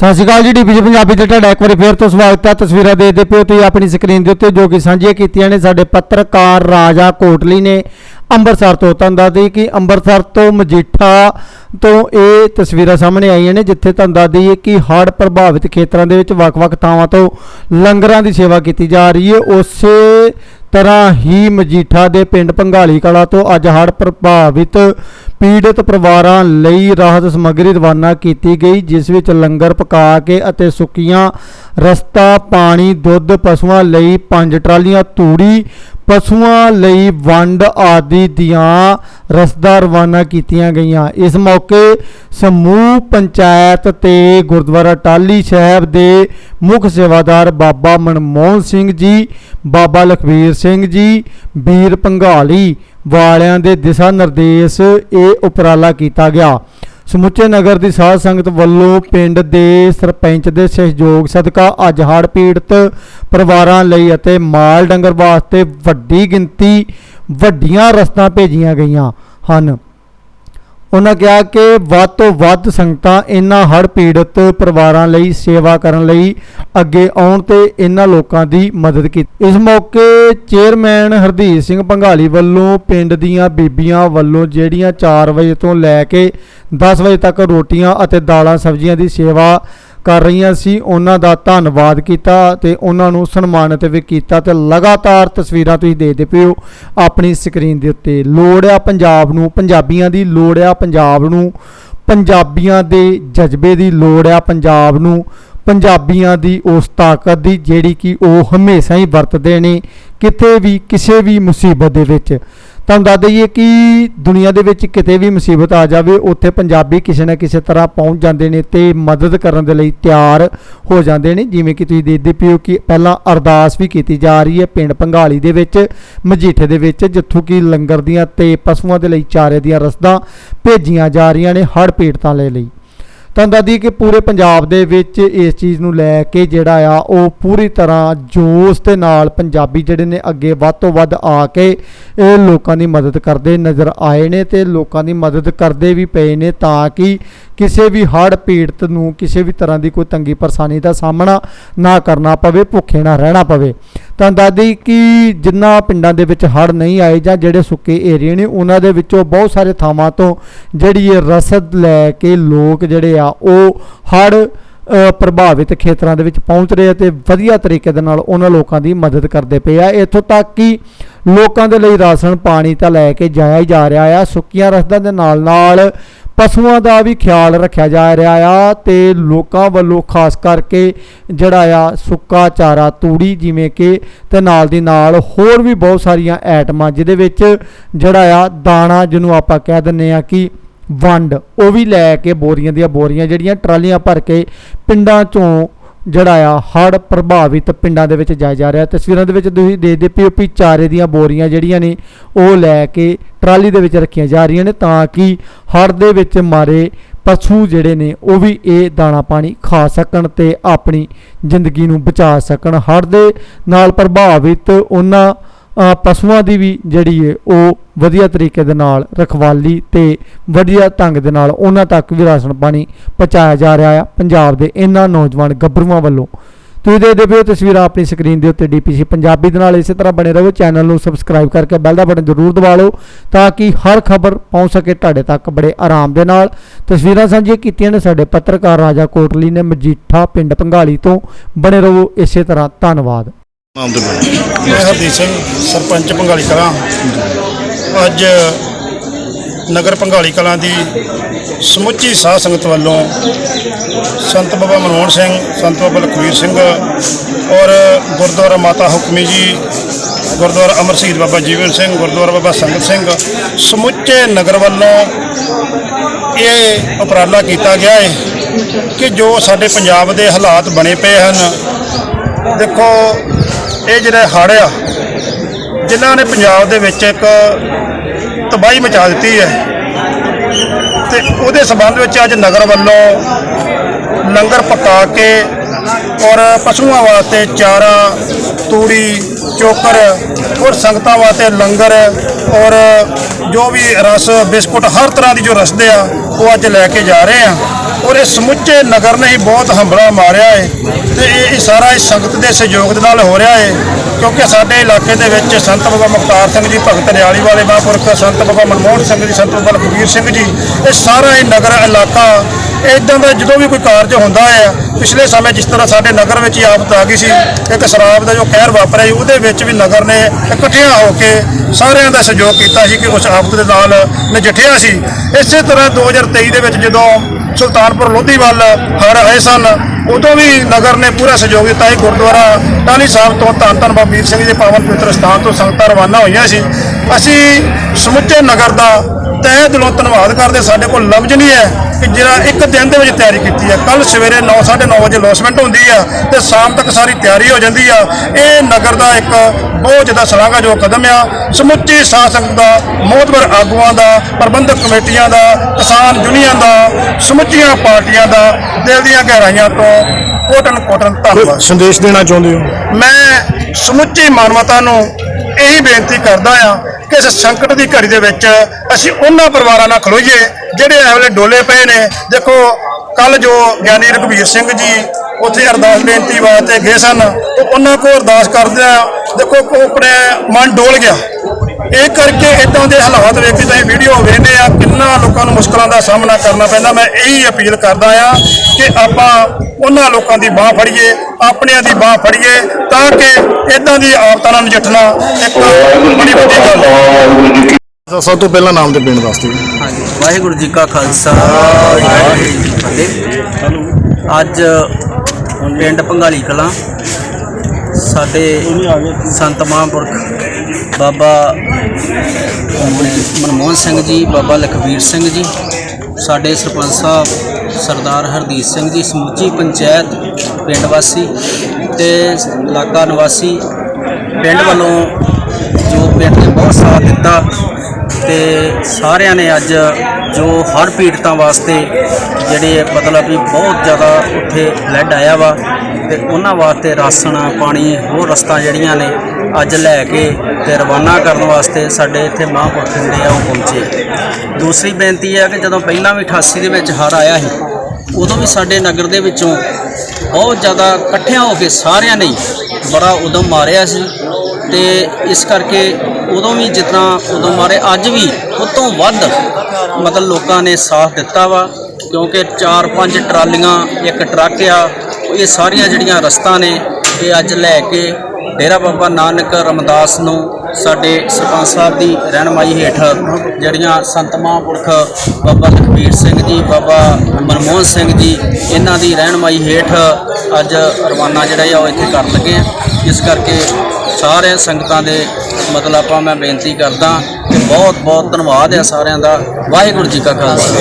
ਸਤਿ ਸ਼੍ਰੀ ਅਕਾਲ ਜੀ ਡੀਪੀਜੀ ਪੰਜਾਬੀ ਤੇ ਤੁਹਾਡਾ ਇੱਕ ਵਾਰੀ ਫੇਰ ਤੋਂ ਸਵਾਗਤ ਹੈ। ਤਸਵੀਰਾਂ ਦੇਖਦੇ ਪਿਓ ਤੁਸੀਂ ਆਪਣੀ ਸਕਰੀਨ ਦੇ ਉੱਤੇ, ਜੋ ਕਿ ਸਾਂਝੀਆਂ ਕੀਤੀਆਂ ਨੇ ਸਾਡੇ ਪੱਤਰਕਾਰ ਰਾਜਾ ਕੋਟਲੀ ਨੇ ਅੰਮ੍ਰਿਤਸਰ ਤੋਂ। ਤੁਹਾਨੂੰ ਦੱਸਦੀ ਕਿ ਅੰਮ੍ਰਿਤਸਰ ਤੋਂ ਮਜੀਠਾ ਤੋਂ ਇਹ ਤਸਵੀਰਾਂ ਸਾਹਮਣੇ ਆਈਆਂ ਨੇ, ਜਿੱਥੇ ਤੁਹਾਨੂੰ ਦੱਸ ਦਈਏ ਕਿ ਹੜ੍ਹ ਪ੍ਰਭਾਵਿਤ ਖੇਤਰਾਂ ਦੇ ਵਿੱਚ ਵੱਖ-ਵੱਖ ਥਾਵਾਂ ਤੋਂ ਲੰਗਰਾਂ ਦੀ ਸੇਵਾ ਕੀਤੀ ਜਾ ਰਹੀ ਹੈ। ਉਸੇ ਤਰ੍ਹਾਂ ਹੀ ਮਜੀਠਾ ਦੇ ਪਿੰਡ ਭੰਗਾਲੀ ਕਲਾ ਤੋਂ ਅੱਜ ਹੜ੍ਹ ਪ੍ਰਭਾਵਿਤ ਪੀੜਤ ਪਰਿਵਾਰਾਂ ਲਈ ਰਾਹਤ ਸਮੱਗਰੀ ਰਵਾਨਾ ਕੀਤੀ ਗਈ, ਜਿਸ ਵਿੱਚ ਲੰਗਰ ਪਕਾ ਕੇ ਅਤੇ ਸੁੱਕੀਆਂ ਰਸਤਾ, ਪਾਣੀ, ਦੁੱਧ, ਪਸ਼ੂਆਂ ਲਈ ਪੰਜ ਟਰਾਲੀਆਂ, ਤੂੜੀ, ਪਸ਼ੂਆਂ ਲਈ ਵੰਡ ਆਦਿ ਦੀਆਂ ਰਸਦਾਂ ਰਵਾਨਾ ਕੀਤੀਆਂ ਗਈਆਂ। ਇਸ ਮੌਕੇ ਸਮੂਹ ਪੰਚਾਇਤ ਤੇ ਗੁਰਦੁਆਰਾ ਟਾਲੀ ਸਾਹਿਬ ਦੇ ਮੁੱਖ ਸੇਵਾਦਾਰ ਬਾਬਾ ਮਨਮੋਹਨ ਸਿੰਘ ਜੀ, ਬਾਬਾ ਲਖਵੀਰ ਸਿੰਘ ਜੀ, ਵੀਰ ਪੰਘਾਲੀ ਵਾਲਿਆਂ ਦੇ ਦਿਸ਼ਾ ਨਿਰਦੇਸ਼ ਇਹ ਉਪਰਾਲਾ ਕੀਤਾ ਗਿਆ। ਸਮੁੱਚੇ ਨਗਰ ਦੀ ਸਾਧ ਸੰਗਤ ਵੱਲੋਂ ਪਿੰਡ ਦੇ ਸਰਪੰਚ ਦੇ ਸਹਿਯੋਗ ਸਦਕਾ ਅੱਜ ਹੜ੍ਹ ਪੀੜਤ ਪਰਿਵਾਰਾਂ ਲਈ ਅਤੇ ਮਾਲ ਡੰਗਰ ਵਾਸਤੇ ਵੱਡੀ ਗਿਣਤੀ ਵੱਡੀਆਂ ਰਸਤਾਂ ਭੇਜੀਆਂ ਗਈਆਂ ਹਨ। ਉਹਨਾਂ ਕਿਹਾ ਕਿ ਵੱਧ ਤੋਂ ਵੱਧ ਸੰਗਤਾਂ ਇਹਨਾਂ ਹੜ੍ਹ ਪੀੜਤ ਪਰਿਵਾਰਾਂ ਲਈ ਸੇਵਾ ਕਰਨ ਲਈ ਅੱਗੇ ਆਉਣ ਤੇ ਇਹਨਾਂ ਲੋਕਾਂ ਦੀ ਮਦਦ ਕੀਤੀ ਇਸ ਮੌਕੇ ਚੇਅਰਮੈਨ ਹਰਦੀਪ ਸਿੰਘ ਭੰਗਾਲੀ ਵੱਲੋਂ ਪਿੰਡ ਦੀਆਂ ਬੀਬੀਆਂ ਵੱਲੋਂ ਜਿਹੜੀਆਂ 4 ਵਜੇ ਤੋਂ ਲੈ ਕੇ 10 ਵਜੇ ਤੱਕ ਰੋਟੀਆਂ ਅਤੇ ਦਾਲਾਂ ਸਬਜ਼ੀਆਂ ਦੀ ਸੇਵਾ ਕਰ ਰਹੀਆਂ ਸੀ, ਉਹਨਾਂ ਦਾ ਧੰਨਵਾਦ ਕੀਤਾ ਤੇ ਉਹਨਾਂ ਨੂੰ ਸਨਮਾਨਿਤ ਵੀ ਕੀਤਾ ਤੇ ਲਗਾਤਾਰ ਤਸਵੀਰਾਂ ਤੁਸੀਂ ਦੇਖਦੇ ਪਿਓ ਆਪਣੀ ਸਕਰੀਨ ਦੇ ਉੱਤੇ ਲੋੜ ਆ ਪੰਜਾਬ ਨੂੰ, ਪੰਜਾਬੀਆਂ ਦੀ ਲੋੜ ਆ ਪੰਜਾਬ ਨੂੰ, ਪੰਜਾਬੀਆਂ ਦੇ ਜਜ਼ਬੇ ਦੀ ਲੋੜ ਆ ਪੰਜਾਬ ਨੂੰ, ਪੰਜਾਬੀਆਂ ਦੀ ਉਸ ਤਾਕਤ ਦੀ ਜਿਹੜੀ ਕਿ ਉਹ ਹਮੇਸ਼ਾ ਹੀ ਵਰਤਦੇ ਨੇ, ਕਿਤੇ ਵੀ, ਕਿਸੇ ਵੀ ਮੁਸੀਬਤ ਦੇ ਵਿੱਚ। ਤੁਹਾਨੂੰ ਦੱਸ ਦਈਏ ਕਿ ਦੁਨੀਆ ਦੇ ਵਿੱਚ ਕਿਤੇ ਵੀ ਮੁਸੀਬਤ ਆ ਜਾਵੇ, ਉੱਥੇ ਪੰਜਾਬੀ ਕਿਸੇ ਨਾ ਕਿਸੇ ਤਰ੍ਹਾਂ ਪਹੁੰਚ ਜਾਂਦੇ ਨੇ ਤੇ ਮਦਦ ਕਰਨ ਦੇ ਲਈ ਤਿਆਰ ਹੋ ਜਾਂਦੇ ਨੇ। ਜਿਵੇਂ ਕਿ ਤੁਸੀਂ ਦੇਖਦੇ ਪਿਓ ਕਿ ਪਹਿਲਾਂ ਅਰਦਾਸ ਵੀ ਕੀਤੀ ਜਾ ਰਹੀ ਹੈ ਪਿੰਡ ਭੰਗਾਲੀ ਦੇ ਵਿੱਚ, ਮਜੀਠੇ ਦੇ ਵਿੱਚ, ਜਿੱਥੋਂ ਕਿ ਲੰਗਰ ਦੀਆਂ ਤੇ ਪਸ਼ੂਆਂ ਦੇ ਲਈ ਚਾਰੇ ਦੀਆਂ ਰਸਦਾਂ ਭੇਜੀਆਂ ਜਾ ਰਹੀਆਂ ਨੇ ਹੜ੍ਹ ਪੀੜਤਾਂ ਲਈ। ਲਈ ਤੁਹਾਨੂੰ ਦੱਸ ਕਿ ਪੂਰੇ ਪੰਜਾਬ ਦੇ ਵਿੱਚ ਇਸ ਚੀਜ਼ ਨੂੰ ਲੈ ਕੇ ਜਿਹੜਾ ਆ, ਉਹ ਪੂਰੀ ਤਰ੍ਹਾਂ ਜੋਸ਼ ਦੇ ਨਾਲ ਪੰਜਾਬੀ ਜਿਹੜੇ ਨੇ ਅੱਗੇ ਵੱਧ ਤੋਂ ਵੱਧ ਆ ਕੇ ਇਹ ਲੋਕਾਂ ਦੀ ਮਦਦ ਕਰਦੇ ਨਜ਼ਰ ਆਏ ਨੇ ਤੇ ਲੋਕਾਂ ਦੀ ਮਦਦ ਕਰਦੇ ਵੀ ਪਏ ਨੇ ਤਾਂ ਕਿ ਕਿਸੇ ਵੀ ਹੜ੍ਹ ਪੀੜਤ ਨੂੰ ਕਿਸੇ ਵੀ ਤਰ੍ਹਾਂ ਦੀ ਕੋਈ ਤੰਗੀ ਪਰੇਸ਼ਾਨੀ ਦਾ ਸਾਹਮਣਾ ਨਾ ਕਰਨਾ ਪਵੇ, ਭੁੱਖੇ ਨਾ ਰਹਿਣਾ ਪਵੇ। ਤਾਂ ਦਾਦੀ ਕਿ ਜਿੰਨਾ ਪਿੰਡਾਂ ਦੇ ਵਿੱਚ ਹੜ੍ਹ ਨਹੀਂ ਆਏ ਜਾਂ ਜਿਹੜੇ ਸੁੱਕੇ ਏਰੀਏ ਨੇ, ਉਹਨਾਂ ਦੇ ਵਿੱਚੋਂ ਬਹੁਤ ਸਾਰੇ ਥਾਵਾਂ ਤੋਂ ਜਿਹੜੀ ਇਹ ਰਸਦ ਲੈ ਕੇ ਲੋਕ ਜਿਹੜੇ ਆ, ਉਹ ਹੜ੍ਹ ਪ੍ਰਭਾਵਿਤ ਖੇਤਰਾਂ ਦੇ ਵਿੱਚ ਪਹੁੰਚ ਰਹੇ ਆ ਤੇ ਵਧੀਆ ਤਰੀਕੇ ਦੇ ਨਾਲ ਉਹਨਾਂ ਲੋਕਾਂ ਦੀ ਮਦਦ ਕਰਦੇ ਪਏ ਆ। ਇੱਥੋਂ ਤੱਕ ਕਿ ਲੋਕਾਂ ਦੇ ਲਈ ਰਾਸ਼ਨ ਪਾਣੀ ਤਾਂ ਲੈ ਕੇ ਜਾਇਆ ਹੀ ਜਾ ਰਿਹਾ ਆ। ਸੁੱਕੀਆਂ ਰਸਦਾਂ ਦੇ ਨਾਲ ਨਾਲ ਪਸ਼ੂਆਂ ਦਾ ਵੀ ਖਿਆਲ ਰੱਖਿਆ ਜਾ ਰਿਹਾ ਆ ਤੇ ਲੋਕਾਂ ਵੱਲੋਂ ਖਾਸ ਕਰਕੇ ਜਿਹੜਾ ਆ ਸੁੱਕਾ ਚਾਰਾ, ਤੂੜੀ ਜਿਵੇਂ ਕਿ ਤੇ ਨਾਲ ਦੀ ਨਾਲ ਹੋਰ ਵੀ ਬਹੁਤ ਸਾਰੀਆਂ ਐਟਮਾਂ ਜਿਹਦੇ ਵਿੱਚ ਜਿਹੜਾ ਆ ਦਾਣਾ ਜਿਹਨੂੰ ਆਪਾਂ ਕਹਿ ਦਿੰਨੇ ਆ ਕਿ ਵੰਡ, ਉਹ ਵੀ ਲੈ ਕੇ ਬੋਰੀਆਂ ਦੀਆਂ ਬੋਰੀਆਂ ਜਿਹੜੀਆਂ ਟਰਾਲੀਆਂ ਭਰ ਕੇ ਪਿੰਡਾਂ ਚੋਂ ਜਿਹੜਾ ਆ, ਹੜ੍ਹ ਪ੍ਰਭਾਵਿਤ ਪਿੰਡਾਂ ਦੇ ਵਿੱਚ ਜਾਇਆ ਜਾ ਰਿਹਾ। ਤਸਵੀਰਾਂ ਦੇ ਵਿੱਚ ਤੁਸੀਂ ਦੇਖਦੇ ਪਿਓ ਵੀ ਚਾਰੇ ਦੀਆਂ ਬੋਰੀਆਂ ਜਿਹੜੀਆਂ ਨੇ, ਉਹ ਲੈ ਕੇ ਟਰਾਲੀ ਦੇ ਵਿੱਚ ਰੱਖੀਆਂ ਜਾ ਰਹੀਆਂ ਨੇ ਤਾਂ ਕਿ ਹੜ੍ਹ ਦੇ ਵਿੱਚ ਮਾਰੇ ਪਸ਼ੂ ਜਿਹੜੇ ਨੇ, ਉਹ ਵੀ ਇਹ ਦਾਣਾ ਪਾਣੀ ਖਾ ਸਕਣ ਤੇ ਆਪਣੀ ਜ਼ਿੰਦਗੀ ਨੂੰ ਬਚਾ ਸਕਣ। ਹੜ੍ਹ ਦੇ ਨਾਲ ਪ੍ਰਭਾਵਿਤ ਉਹਨਾਂ ਪਸ਼ੂਆਂ ਦੀ ਵੀ ਜਿਹੜੀ ਹੈ ਉਹ ਵਧੀਆ ਤਰੀਕੇ ਦੇ ਨਾਲ ਰਖਵਾਲੀ ਤੇ ਵਧੀਆ ਢੰਗ ਦੇ ਨਾਲ ਉਹਨਾਂ ਤੱਕ ਵੀ ਰਾਸ਼ਨ ਪਾਣੀ ਪਹੁੰਚਾਇਆ ਜਾ ਰਿਹਾ ਆ। ਪੰਜਾਬ ਦੇ ਇਹਨਾਂ ਨੌਜਵਾਨ ਗੱਭਰੂਆਂ ਵੱਲੋਂ। ਤੁਸੀਂ ਦੇਖਦੇ ਪਏ ਹੋ ਤਸਵੀਰਾਂ ਆਪਣੀ ਸਕਰੀਨ ਦੇ ਉੱਤੇ ਡੀਪੀਸੀ ਪੰਜਾਬੀ ਦੇ ਨਾਲ। ਇਸੇ ਤਰ੍ਹਾਂ ਬਣੇ ਰਹੋ, ਚੈਨਲ ਨੂੰ ਸਬਸਕ੍ਰਾਈਬ ਕਰਕੇ ਬੈਲ ਦਾ ਬਟਨ ਜ਼ਰੂਰ ਦਬਾ ਲਓ ਤਾਂ ਕਿ ਹਰ ਖਬਰ ਪਹੁੰਚ ਸਕੇ ਤੁਹਾਡੇ ਤੱਕ ਬੜੇ ਆਰਾਮ ਦੇ ਨਾਲ। ਤਸਵੀਰਾਂ ਸਾਂਝੀਆਂ ਕੀਤੀਆਂ ਨੇ ਸਾਡੇ ਪੱਤਰਕਾਰ ਰਾਜਾ ਕੋਟਲੀ ਨੇ ਮਜੀਠਾ ਪਿੰਡ ਭੰਗਾਲੀ ਤੋਂ। ਬਣੇ ਰਹੋ ਇਸੇ ਤਰ੍ਹਾਂ, ਧੰਨਵਾਦ। ਨਾਮ ਤੋਂ ਬੋਲੋ। ਹਰਦੀਪ ਸਿੰਘ, ਸਰਪੰਚ ਭੰਗਾਲੀ ਕਲਾਂ। ਅੱਜ ਨਗਰ ਭੰਗਾਲੀ ਕਲਾਂ ਦੀ ਸਮੁੱਚੀ ਸਾਧ ਸੰਗਤ ਵੱਲੋਂ ਸੰਤ ਬਾਬਾ ਮਨਮੋਹਨ ਸਿੰਘ, ਸੰਤ ਬਾਬਾ ਲਖਵੀਰ ਸਿੰਘ ਔਰ ਗੁਰਦੁਆਰਾ ਮਾਤਾ ਹੁਕਮੀ ਜੀ, ਗੁਰਦੁਆਰਾ ਅਮਰ ਸ਼ਹੀਦ ਬਾਬਾ ਜੀਵਨ ਸਿੰਘ, ਗੁਰਦੁਆਰਾ ਬਾਬਾ ਸੰਗਤ ਸਿੰਘ ਸਮੁੱਚੇ ਨਗਰ ਵੱਲੋਂ ਇਹ ਉਪਰਾਲਾ ਕੀਤਾ ਗਿਆ ਹੈ ਕਿ ਜੋ ਸਾਡੇ ਪੰਜਾਬ ਦੇ ਹਾਲਾਤ ਬਣੇ ਪਏ ਹਨ। ਦੇਖੋ, ਇਹ ਜਿਹੜੇ ਹੜ੍ਹ ਆ, ਜਿਨ੍ਹਾਂ ਨੇ ਪੰਜਾਬ ਦੇ ਵਿੱਚ ਇੱਕ ਤਬਾਹੀ ਮਚਾ ਦਿੱਤੀ ਹੈ। ਤੇ ਉਹਦੇ ਸਬੰਧ ਵਿੱਚ ਅੱਜ ਨਗਰ ਵੱਲੋਂ ਲੰਗਰ ਪਕਾ ਕੇ ਔਰ ਪਸ਼ੂਆਂ ਵਾਸਤੇ ਚਾਰਾ, ਤੂੜੀ, ਚੋਕਰ ਔਰ ਸੰਗਤਾਂ ਵਾਸਤੇ ਲੰਗਰ ਔਰ ਜੋ ਵੀ ਰਸ, ਬਿਸਕੁਟ ਹਰ ਤਰ੍ਹਾਂ ਦੀ ਜੋ ਰਸਦੇ ਆ, ਉਹ ਅੱਜ ਲੈ ਕੇ ਜਾ ਰਹੇ ਆ। ਔਰ ਇਹ ਸਮੁੱਚੇ ਨਗਰ ਨੇ ਹੀ ਬਹੁਤ ਹੰਬਲਾ ਮਾਰਿਆ ਹੈ ਤੇ ਇਹ ਸਾਰਾ ਇਸ ਸੰਗਤ ਦੇ ਸਹਿਯੋਗ ਦੇ ਨਾਲ ਹੋ ਰਿਹਾ ਹੈ ਕਿਉਂਕਿ ਸਾਡੇ ਇਲਾਕੇ ਦੇ ਵਿੱਚ ਸੰਤ ਬਾਬਾ ਮੁਖਤਾਰ ਸਿੰਘ ਜੀ, ਭਗਤ ਨਿਆਲੀ ਵਾਲੇ ਮਹਾਂਪੁਰਖ ਸੰਤ ਬਾਬਾ ਮਨਮੋਹਨ ਸਿੰਘ ਜੀ, ਸੰਤ ਬਾਬਾ ਲਖਬੀਰ ਸਿੰਘ ਜੀ, ਇਹ ਸਾਰਾ ਇਹ ਨਗਰ, ਇਲਾਕਾ ਇਦਾਂ ਦਾ ਜਦੋਂ ਵੀ ਕੋਈ ਕਾਰਜ ਹੁੰਦਾ ਹੈ ਪਿਛਲੇ ਸਮੇਂ ਜਿਸ ਤਰ੍ਹਾਂ ਸਾਡੇ ਨਗਰ ਵਿੱਚ ਹੀ ਆਫਤ ਆ ਗਈ ਸੀ, ਇੱਕ ਸ਼ਰਾਬ ਦਾ ਜੋ ਕਹਿਰ ਵਾਪਰਿਆ ਸੀ, ਉਹਦੇ ਵਿੱਚ ਵੀ ਨਗਰ ਨੇ ਇਕੱਠਿਆਂ ਹੋ ਕੇ ਸਾਰਿਆਂ ਦਾ ਸਹਿਯੋਗ ਕੀਤਾ ਸੀ ਕਿ ਉਸ ਆਫਤ ਦੇ ਨਾਲ ਨਜਿੱਠਿਆ ਸੀ। ਇਸੇ ਤਰ੍ਹਾਂ 2023 ਦੇ ਵਿੱਚ ਜਦੋਂ ਸੁਲਤਾਨਪੁਰ ਲੋਧੀਵਾਲ ਹਰ ਆਏ ਸਨ। ਉਦੋਂ ਵੀ ਨਗਰ ਨੇ ਪੂਰਾ ਸਹਿਯੋਗ ਦਿੱਤਾ ਸੀ ਗੁਰਦੁਆਰਾ ਟਾਹਲੀ ਸਾਹਿਬ ਤੋਂ। ਧੰਨ ਧੰਨ ਬਾਬਾ ਵੀਰ ਸਿੰਘ ਜੀ ਦੇ ਪਾਵਨ ਪਵਿੱਤਰ ਸਥਾਨ ਤੋਂ ਸੰਗਤਾਂ ਰਵਾਨਾ ਹੋਈਆਂ ਸੀ। ਅਸੀਂ ਸਮੁੱਚੇ ਨਗਰ ਦਾ ਤਹਿ ਦਿਲੋਂ ਧੰਨਵਾਦ ਕਰਦੇ ਸਾਡੇ ਕੋਲ ਲਫ਼ਜ਼ ਨਹੀਂ ਹੈ। ਕਿ ਜਿਹੜਾ ਇੱਕ ਦਿਨ ਦੇ ਵਿੱਚ ਤਿਆਰੀ ਕੀਤੀ ਹੈ ਕੱਲ ਸਵੇਰੇ 9:30 ਵਜੇ ਲੌਸਮੈਂਟ ਹੁੰਦੀ ਆ ਤੇ ਸ਼ਾਮ ਤੱਕ ਸਾਰੀ ਤਿਆਰੀ ਹੋ ਜਾਂਦੀ ਆ। ਇਹ ਨਗਰ ਦਾ ਇੱਕ ਬਹੁਤ ਜ਼ਿਆਦਾ ਸ਼ਲਾਘਾਯੋਗ ਕਦਮ ਆ। ਸਮੁੱਚੀ ਸੰਗਤ ਦਾ ਮੋਹਤਵਰ ਆਗੂਆਂ ਦਾ ਪ੍ਰਬੰਧਕ ਕਮੇਟੀਆਂ ਦਾ ਕਿਸਾਨ ਯੂਨੀਅਨ ਦਾ ਸਮੁੱਚੀਆਂ ਪਾਰਟੀਆਂ ਦਾ ਦਿਲ ਦੀਆਂ ਗਹਿਰਾਈਆਂ ਤੋਂ ਕੋਟਨ ਕੋਟਨ ਧੰਨਵਾਦ। ਸੰਦੇਸ਼ ਦੇਣਾ ਚਾਹੁੰਦੇ ਹੋ? ਮੈਂ ਸਮੁੱਚੀ ਮਾਨਵਤਾ ਨੂੰ ਇਹੀ ਬੇਨਤੀ ਕਰਦਾ ਆ ਕਿ ਇਸ ਸੰਕਟ ਦੀ ਘੜੀ ਦੇ ਵਿੱਚ ਅਸੀਂ ਉਹਨਾਂ ਪਰਿਵਾਰਾਂ ਨਾਲ ਖਲੋਈਏ, ਜਿਹੜੇ ਇਹ ਵੇਲੇ ਡੋਲੇ ਪਏ ਨੇ। ਦੇਖੋ ਕੱਲ ਜੋ ਗਿਆਨੀ ਰਘਵੀਰ ਸਿੰਘ ਜੀ ਉੱਥੇ ਅਰਦਾਸ ਬੇਨਤੀ ਵਾਸਤੇ ਗਏ ਸਨ ਤੇ ਉਹਨਾਂ ਕੋਲ ਅਰਦਾਸ ਕਰਦਿਆਂ ਦੇਖੋ, ਉਹ ਆਪਣੇ ਮਨ ਡੋਲ ਗਿਆ। ਇਹ ਕਰਕੇ ਇਦਾਂ ਦੇ ਹਾਲਾਤ ਵੇਖ ਕੇ ਤੁਸੀਂ ਵੀਡੀਓ ਵੇਖਦੇ ਆ, ਕਿੰਨਾ ਮੁਸ਼ਕਲਾਂ ਦਾ ਸਾਹਮਣਾ ਕਰਨਾ ਪੈਂਦਾ। ਮੈਂ ਇਹੀ ਅਪੀਲ ਕਰਦਾ ਆ ਕਿ ਆਪਾਂ ਉਹਨਾਂ ਲੋਕਾਂ ਦੀ ਬਾਹ ਫੜੀਏ ਆਪਣਿਆਂ ਦੀ ਬਾਹ ਫੜੀਏ ਤਾਂ ਕਿ ਇਦਾਂ ਦੀ ਆਫਤਾਂ ਨਾਲ ਨਜਿੱਠਣਾ ਇੱਕ ਬੜੀ ਵੱਡੀ ਗੱਲ ਹੈ। ਤਾਂ ਸਭ ਤੋਂ ਪਹਿਲਾਂ ਨਾਮ ਤੇ ਪਿੰਡ ਦੱਸ ਦਿਓ। ਹਾਂਜੀ। ਵਾਹਿਗੁਰੂ ਜੀ ਕਾ ਖਾਲਸਾ ਵਾਹਿਗੁਰੂ ਜੀ ਕੀ ਫਤਿਹ। ਅੱਜ ਪਿੰਡ ਭੰਗਾਲੀ ਕਲਾਂ ਸਾਡੇ ਸੰਤ ਮਹਾਂਪੁਰਖ ਬਾਬਾ ਆਪਣੇ ਮਨਮੋਹਨ ਸਿੰਘ ਜੀ, ਬਾਬਾ ਲਖਵੀਰ ਸਿੰਘ ਜੀ, ਸਾਡੇ ਸਰਪੰਚ ਸਾਹਿਬ ਸਰਦਾਰ ਹਰਦੀਪ ਸਿੰਘ ਜੀ, ਸਮੁੱਚੀ ਪੰਚਾਇਤ, ਪਿੰਡ ਵਾਸੀ ਤੇ ਇਲਾਕਾ ਨਿਵਾਸੀ, ਪਿੰਡ ਵੱਲੋਂ ਜੋ ਪਿੰਡ ਨੇ ਬਹੁਤ ਸਾਥ ਦਿੱਤਾ ਤੇ ਸਾਰਿਆਂ ਨੇ ਅੱਜ ਜੋ ਹੜ੍ਹ ਪੀੜਤਾਂ ਵਾਸਤੇ ਜਿਹੜੇ ਮਤਲਬ ਵੀ ਬਹੁਤ ਜ਼ਿਆਦਾ ਉੱਥੇ ਫਲੱਡ ਆਇਆ ਵਾ ਤੇ ਉਹਨਾਂ ਵਾਸਤੇ ਰਾਸ਼ਨ, ਪਾਣੀ, ਹੋਰ ਰਸਤਾਂ ਜਿਹੜੀਆਂ ਨੇ ਅੱਜ ਲੈ ਕੇ ਤੇ ਰਵਾਨਾ ਕਰਨ ਵਾਸਤੇ ਸਾਡੇ ਇੱਥੇ ਮਹਾਂਪੁਰਖ ਜਿਹੜੇ ਆ ਉਹ ਪਹੁੰਚੇ। ਦੂਸਰੀ ਬੇਨਤੀ ਹੈ ਕਿ ਜਦੋਂ ਪਹਿਲਾਂ ਵੀ 88 ਦੇ ਵਿੱਚ ਹੜ੍ਹ ਆਇਆ ਸੀ, ਉਦੋਂ ਵੀ ਸਾਡੇ ਨਗਰ ਦੇ ਵਿੱਚੋਂ ਬਹੁਤ ਜ਼ਿਆਦਾ ਇਕੱਠਿਆਂ ਹੋ ਕੇ ਸਾਰਿਆਂ ਨੇ ਬੜਾ ਉਦਮ ਮਾਰਿਆ ਸੀ ਤੇ ਇਸ ਕਰਕੇ ਉਦੋਂ ਵੀ ਜਿਤਨਾ ਉਦੋਂ ਮਾਰੇ, ਅੱਜ ਵੀ ਉਹ ਤੋਂ ਵੱਧ ਮਤਲਬ ਲੋਕਾਂ ਨੇ ਸਾਥ ਦਿੱਤਾ ਵਾ, ਕਿਉਂਕਿ 4-5 ਟਰਾਲੀਆਂ, ਇੱਕ ਟਰੱਕ ਆ, ਇਹ ਸਾਰੀਆਂ ਜਿਹੜੀਆਂ ਰਸਤਾ ਨੇ, ਇਹ ਅੱਜ ਲੈ ਕੇ ਡੇਰਾ ਬਾਬਾ ਨਾਨਕ ਰਮਦਾਸ ਨੂੰ ਸਾਡੇ ਸਰਪੰਚ ਸਾਹਿਬ ਦੀ ਰਹਿਨਮਾਈ ਹੇਠ ਜਿਹੜੀਆਂ ਸੰਤ ਮਹਾਂਪੁਰਖ ਬਾਬਾ ਲਖਬੀਰ ਸਿੰਘ ਜੀ, ਬਾਬਾ ਮਨਮੋਹਨ ਸਿੰਘ ਜੀ, ਇਹਨਾਂ ਦੀ ਰਹਿਨਮਾਈ ਹੇਠ ਅੱਜ ਰਵਾਨਾ ਜਿਹੜਾ ਆ ਉਹ ਇੱਥੇ ਕਰਨ ਲੱਗੇ ਆ। ਇਸ ਕਰਕੇ ਸਾਰੇ ਸੰਗਤਾਂ ਦੇ ਮਤਲਬ ਆਪਾਂ ਮੈਂ ਬੇਨਤੀ ਕਰਦਾ ਕਿ ਬਹੁਤ ਬਹੁਤ ਧੰਨਵਾਦ ਆ ਸਾਰਿਆਂ ਦਾ। ਵਾਹਿਗੁਰੂ ਜੀ ਕਾ ਖਾਲਸਾ।